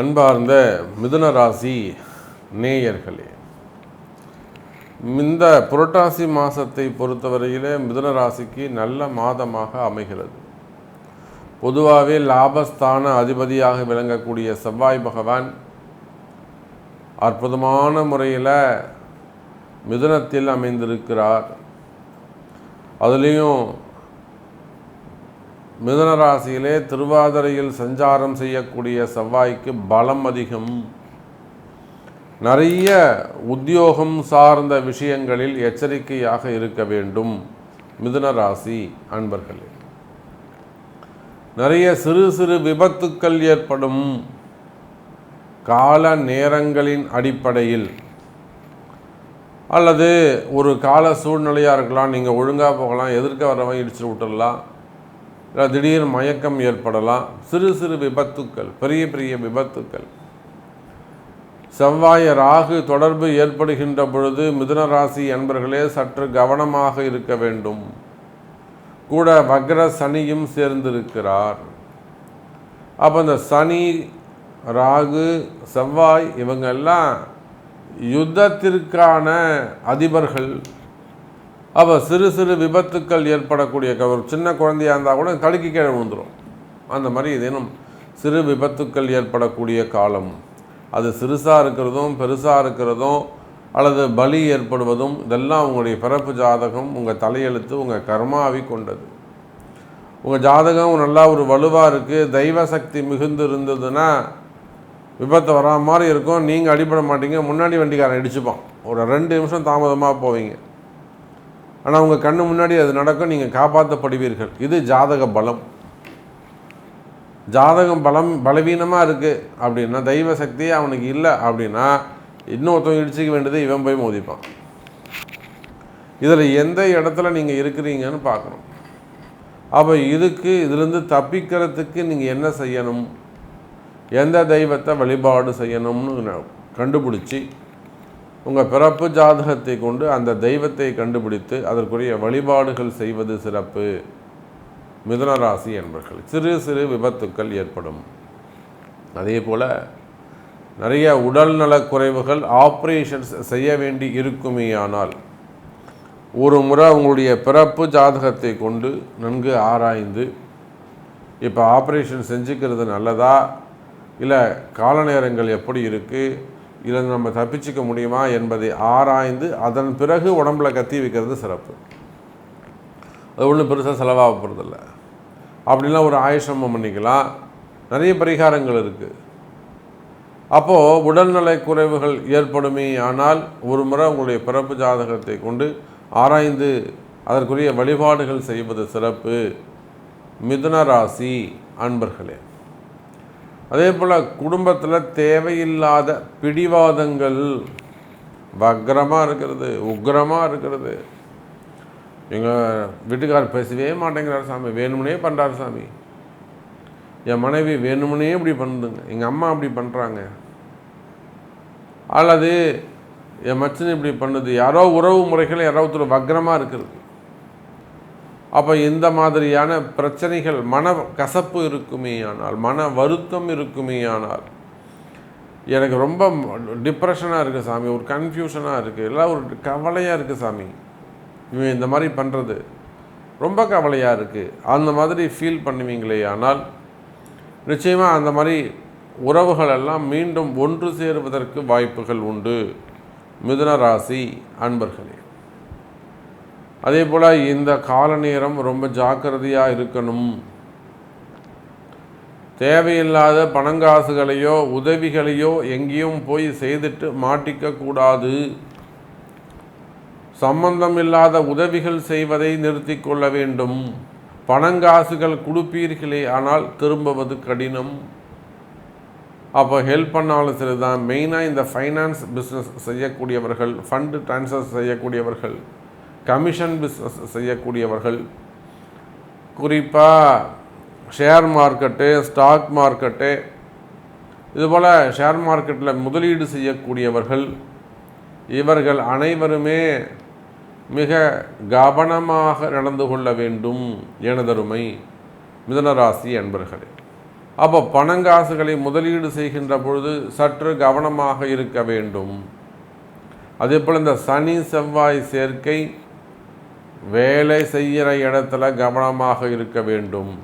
அன்பார்ந்த மிதுன ராசி நேயர்களே இந்த புரட்டாசி மாதத்தை பொறுத்தவரையிலே மிதுன ராசிக்கு நல்ல மாதமாக அமைகிறது. பொதுவாகவே லாபஸ்தான அதிபதியாக விளங்கக்கூடிய செவ்வாய் பகவான் அற்புதமான முறையில் மிதுனத்தில் அமைந்திருக்கிறார். அதுலேயும் மிதனராசியிலே திருவாதிரையில் சஞ்சாரம் செய்யக்கூடிய செவ்வாய்க்கு பலம் அதிகம். நிறைய உத்தியோகம் சார்ந்த விஷயங்களில் எச்சரிக்கையாக இருக்க வேண்டும். மிதுனராசி அன்பர்களே. நிறைய சிறு சிறு விபத்துக்கள் ஏற்படும். கால நேரங்களின் அடிப்படையில். அல்லது ஒரு கால சூழ்நிலையாக இருக்கலாம். நீங்கள் ஒழுங்காக போகலாம். எதிர்க்க வரவன் இடிச்சு விட்டுடலாம் இல்லை திடீர் மயக்கம் ஏற்படலாம். சிறு சிறு விபத்துக்கள் பெரிய பெரிய விபத்துக்கள். செவ்வாய் ராகு தொடர்பு ஏற்படுகின்ற பொழுது மிதுன ராசி அன்பர்களே சற்று கவனமாக இருக்க வேண்டும். கூட வக்ர சனியும் சேர்ந்திருக்கிறார். அப்போ இந்த சனி ராகு செவ்வாய் இவங்கெல்லாம் யுத்தத்திற்கான அதிபர்கள். அப்போ சிறு சிறு விபத்துக்கள் ஏற்படக்கூடிய கவர் ஒரு சின்ன குழந்தையாக இருந்தால் கூட தடுக்கி கீழே விழுந்துடும் அந்த மாதிரி இதேனும் சிறு விபத்துக்கள் ஏற்படக்கூடிய காலம். அது சிறுசாக இருக்கிறதும் பெருசாக இருக்கிறதும் அல்லது பலி ஏற்படுவதும் இதெல்லாம் உங்களுடைய பிறப்பு ஜாதகம் உங்கள் தலையெழுத்து உங்கள் கர்மாவி கொண்டது. உங்கள் ஜாதகம் நல்லா ஒரு வலுவாக இருக்குது தெய்வ சக்தி மிகுந்து இருந்ததுன்னா விபத்து வரா மாதிரி இருக்கும். நீங்கள் அடிபட மாட்டீங்க. முன்னாடி வண்டிக்காரன் இடிச்சுப்பான். ஒரு ரெண்டு நிமிஷம் தாமதமாக போவீங்க. ஆனால் உங்கள் கண்ணு முன்னாடி அது நடக்கும் நீங்கள் காப்பாற்றப்படுவீர்கள் இது ஜாதக பலம். ஜாதகம் பலம் பலவீனமாக இருக்குது அப்படின்னா தெய்வ சக்தி அவனுக்கு இல்லை அப்படின்னா இன்னொருத்தவங்க இடிச்சிக்க வேண்டியது இவன் போய் மோதிப்பான். இதில் எந்த இடத்துல நீங்கள் இருக்கிறீங்கன்னு பார்க்கணும். அப்போ இதுக்கு இதுலேருந்து தப்பிக்கிறதுக்கு நீங்கள் என்ன செய்யணும்? எந்த தெய்வத்தை வழிபாடு செய்யணும்னு கண்டுபிடிச்சி உங்கள் பிறப்பு ஜாதகத்தை கொண்டு அந்த தெய்வத்தை கண்டுபிடித்து அதற்குரிய வழிபாடுகள் செய்வது சிறப்பு. மிதனராசி என்பர்கள். சிறு சிறு விபத்துக்கள் ஏற்படும். அதே போல் நிறைய உடல்நலக் குறைவுகள் ஆப்ரேஷன்ஸ் செய்ய வேண்டி இருக்குமேயானால் ஒரு முறை உங்களுடைய பிறப்பு ஜாதகத்தை கொண்டு நன்கு ஆராய்ந்து இப்போ ஆப்ரேஷன் செஞ்சுக்கிறது நல்லதா? இல்லை கால நேரங்கள் எப்படி இருக்குது இதில் நம்ம தப்பிச்சுக்க முடியுமா என்பதை ஆராய்ந்து அதன் பிறகு உடம்புல கத்தி வைக்கிறது சிறப்பு. அது ஒன்றும் பெருசாக செலவாக போகிறதில்ல அப்படிலாம் ஒரு ஆயுஷமம் பண்ணிக்கலாம். நிறைய பரிகாரங்கள் இருக்குது அப்போது உடல்நலை குறைவுகள் ஏற்படுமே ஆனால் ஒரு முறை உங்களுடைய பிறப்பு ஜாதகத்தை கொண்டு ஆராய்ந்து அதற்குரிய வழிபாடுகள் செய்வது சிறப்பு. மிதுன ராசி அன்பர்களே. அதே போல் குடும்பத்தில் தேவையில்லாத பிடிவாதங்கள் வக்ரமாக இருக்கிறது உக்ரமாக இருக்கிறது. எங்கள் வீட்டுக்கார் பேசவே மாட்டேங்கிறார் சாமி. வேணும்னே பண்ணுறாரு சாமி. என் மனைவி வேணும்னே இப்படி பண்ணுதுங்க. எங்கள் அம்மா அப்படி பண்ணுறாங்க அல்லது என் மச்சன் இப்படி பண்ணுது. யாரோ உறவு முறைகள் யாரோ ஒருத்தர் வக்ரமாக இருக்கிறது. அப்போ இந்த மாதிரியான பிரச்சனைகள் மன கசப்பு இருக்குமே ஆனால் மன வருத்தம் இருக்குமே ஆனால் எனக்கு ரொம்ப டிப்ரெஷனாக இருக்குது சாமி ஒரு கன்ஃபியூஷனாக இருக்குது எல்லாம் ஒரு கவலையாக இருக்குது சாமி. இவன் இந்த மாதிரி பண்ணுறது ரொம்ப கவலையாக இருக்குது அந்த மாதிரி ஃபீல் பண்ணுவீங்களே ஆனால் நிச்சயமாக அந்த மாதிரி உறவுகள் எல்லாம் மீண்டும் ஒன்று சேருவதற்கு வாய்ப்புகள் உண்டு. மிதுன ராசி அன்பர்களே. அதே போல் இந்த கால நேரம் ரொம்ப ஜாக்கிரதையாக இருக்கணும். தேவையில்லாத பணங்காசுகளையோ உதவிகளையோ எங்கேயும் போய் செய்துட்டு மாட்டிக்க கூடாது. சம்பந்தம் இல்லாத உதவிகள் செய்வதை நிறுத்தி கொள்ள வேண்டும். பணங்காசுகள் கொடுப்பீர்களே ஆனால் திரும்புவது கடினம். அப்போ ஹெல்ப் பண்ணாலும் சரிதான் மெயினாக இந்த ஃபைனான்ஸ் பிஸ்னஸ் செய்யக்கூடியவர்கள் ஃபண்டு ட்ரான்ஸ்ஃபர் செய்யக்கூடியவர்கள். கமிஷன் பிஸ்னஸ் செய்யக்கூடியவர்கள். குறிப்பாக ஷேர் மார்க்கெட்டு ஸ்டாக் மார்க்கெட்டு இதுபோல் ஷேர் மார்க்கெட்டில் முதலீடு செய்யக்கூடியவர்கள். இவர்கள் அனைவருமே மிக கவனமாக நடந்து கொள்ள வேண்டும் எனதருமை மிதனராசி அன்பர்களே. அப்போ பணங்காசுகளை முதலீடு செய்கின்ற பொழுது சற்று கவனமாக இருக்க வேண்டும். அதே போல் இந்த சனி செவ்வாய் சேர்க்கை வேலை செய்கிற இடத்துல கவனமாக இருக்க வேண்டும்.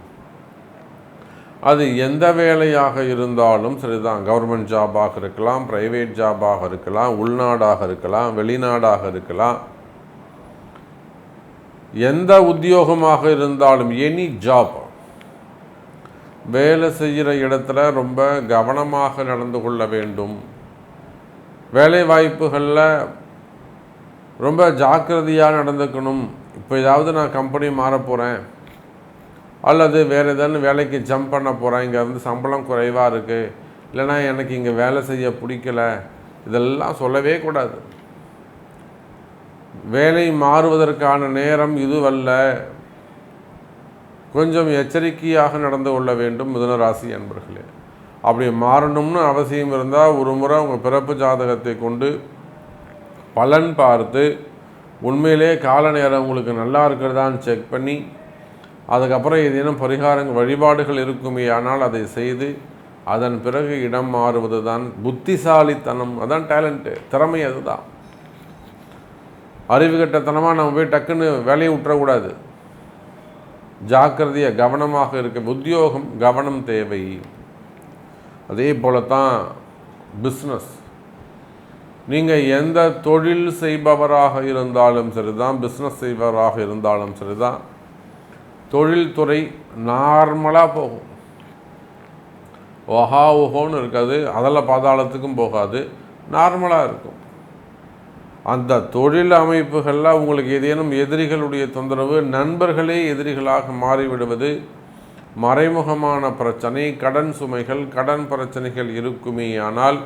அது எந்த வேலையாக இருந்தாலும் சரிதான். கவர்மெண்ட் ஜாபாக இருக்கலாம் ப்ரைவேட் ஜாபாக இருக்கலாம் உள்நாடாக இருக்கலாம் வெளிநாடாக இருக்கலாம். எந்த உத்தியோகமாக இருந்தாலும் எனி ஜாப் வேலை செய்கிற இடத்துல ரொம்ப கவனமாக நடந்து கொள்ள வேண்டும். வேலை வாய்ப்புகளில் ரொம்ப ஜாக்கிரதையாக நடந்துக்கணும். இப்போ ஏதாவது நான் கம்பெனி மாற போகிறேன் அல்லது வேறு ஏதாவது வேலைக்கு ஜம்ப் பண்ண போகிறேன் இங்கே வந்து சம்பளம் குறைவாக இருக்குது இல்லைனா எனக்கு இங்கே வேலை செய்ய பிடிக்கல. இதெல்லாம் சொல்லவே கூடாது. வேலை மாறுவதற்கான நேரம் இதுவல்ல. கொஞ்சம் எச்சரிக்கையாக நடந்து கொள்ள வேண்டும் மிதுனராசி அன்பர்களே. அப்படி மாறணும்னு அவசியம் இருந்தால் ஒரு முறை உங்கள் பிறப்பு ஜாதகத்தை கொண்டு பலன் பார்த்து உண்மையிலே கால நேரம் உங்களுக்கு நல்லா இருக்கிறதான்னு செக் பண்ணி அதுக்கப்புறம் ஏதேனும் பரிகாரங்கள் வழிபாடுகள் இருக்குமே ஆனால் அதை செய்து அதன் பிறகு இடம் மாறுவது தான் புத்திசாலித்தனம். அதான் டேலண்ட்டு திறமை அதுதான். அறிவு கட்டத்தனமாக நம்ம போய் டக்குன்னு வேலையை விட்டுறக்கூடாது. ஜாக்கிரதையாக கவனமாக இருக்க உத்தியோகம் கவனம் தேவை. அதே போல தான் பிஸ்னஸ் நீங்கள் எந்த தொழில் செய்பவராக இருந்தாலும் சரிதான் பிஸ்னஸ் செய்பவராக இருந்தாலும் சரிதான். தொழில்துறை நார்மலாக போகும். ஒஹா ஓஹோன்னு இருக்காது அதில் பாதாளத்துக்கும் போகாது நார்மலாக இருக்கும். அந்த தொழில் அமைப்புகளில் உங்களுக்கு ஏதேனும் எதிரிகளுடைய தொந்தரவு நண்பர்களே எதிரிகளாக மாறிவிடுவது மறைமுகமான பிரச்சனை கடன் சுமைகள் கடன் பிரச்சனைகள் இருக்குமே ஆனால்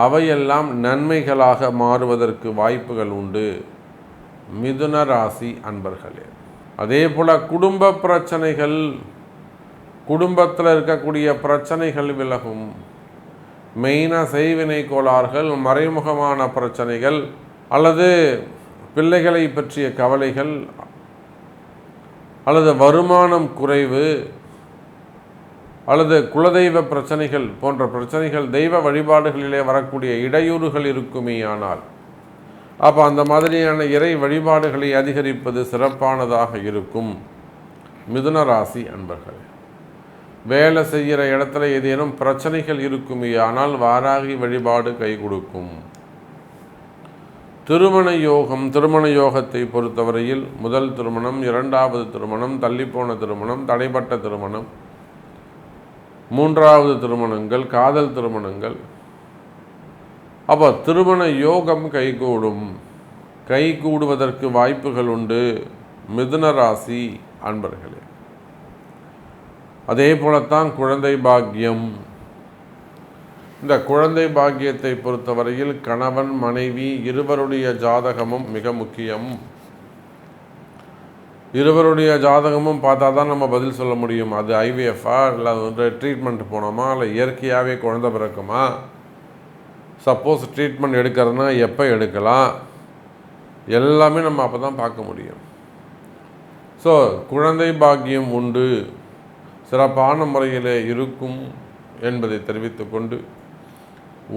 அவையெல்லாம் நன்மைகளாக மாறுவதற்கு வாய்ப்புகள் உண்டு. மிதுன ராசி அன்பர்களே அதே போல் குடும்ப பிரச்சனைகள் குடும்பத்தில் இருக்கக்கூடிய பிரச்சனைகள் விலகும். மெயினாக செய்வினை கோளாறுகள் மறைமுகமான பிரச்சனைகள் அல்லது பிள்ளைகளை பற்றிய கவலைகள் அல்லது வருமானம் குறைவு அல்லது குலதெய்வ பிரச்சனைகள் போன்ற பிரச்சனைகள் தெய்வ வழிபாடுகளிலே வரக்கூடிய இடையூறுகள் இருக்குமே ஆனால். அப்போ அந்த மாதிரியான இறை வழிபாடுகளை அதிகரிப்பது சிறப்பானதாக இருக்கும். மிதுன ராசி அன்பர்கள் வேலை செய்கிற இடத்துல ஏதேனும் பிரச்சனைகள் இருக்குமே ஆனால் வாராகி வழிபாடு கை கொடுக்கும். திருமண யோகம் திருமண யோகத்தை பொறுத்தவரையில் முதல் திருமணம் இரண்டாவது திருமணம் தள்ளிப்போன திருமணம் தடைப்பட்ட திருமணம் மூன்றாவது திருமணங்கள் காதல் திருமணங்கள். அப்போ திருமண யோகம் கைகூடும். கை கூடுவதற்கு வாய்ப்புகள் உண்டு. மிதுன ராசி அன்பர்களே. அதே போலத்தான் குழந்தை பாக்கியம். இந்த குழந்தை பாக்கியத்தை பொறுத்தவரையில் கணவன் மனைவி இருவருடைய ஜாதகமும் மிக முக்கியம். இருவருடைய ஜாதகமும் பார்த்தா தான் நம்ம பதில் சொல்ல முடியும். அது ஐவிஎஃப்ஆ இல்லை அது வந்து ட்ரீட்மெண்ட் போனோமா இல்லை இயற்கையாகவே குழந்தை பிறக்குமா? சப்போஸ் ட்ரீட்மெண்ட் எடுக்கிறதுனா எப்போ எடுக்கலாம்? எல்லாமே நம்ம அப்போ தான் பார்க்க முடியும். ஸோ குழந்தை பாக்கியம் உண்டு. சிறப்பான முறையில் இருக்கும் என்பதை தெரிவித்துக்கொண்டு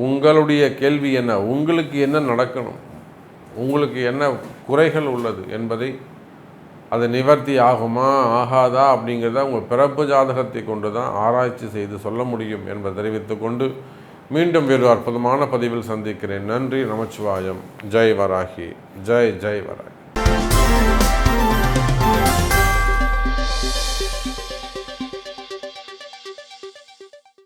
உங்களுடைய கேள்வி என்ன? உங்களுக்கு என்ன நடக்கணும்? உங்களுக்கு என்ன குறைகள் உள்ளது என்பதை அது நிவர்த்தி ஆகுமா ஆகாதா அப்படிங்கிறத உங்கள் பிறப்பு ஜாதகத்தை கொண்டு தான் ஆராய்ச்சி செய்து சொல்ல முடியும் என்பதை தெரிவித்துக்கொண்டு மீண்டும் வேறு அற்புதமான பதிவில் சந்திக்கிறேன். நன்றி நமச்சிவாயம். ஜெய் வராகி. ஜெய் ஜெய் வராகி.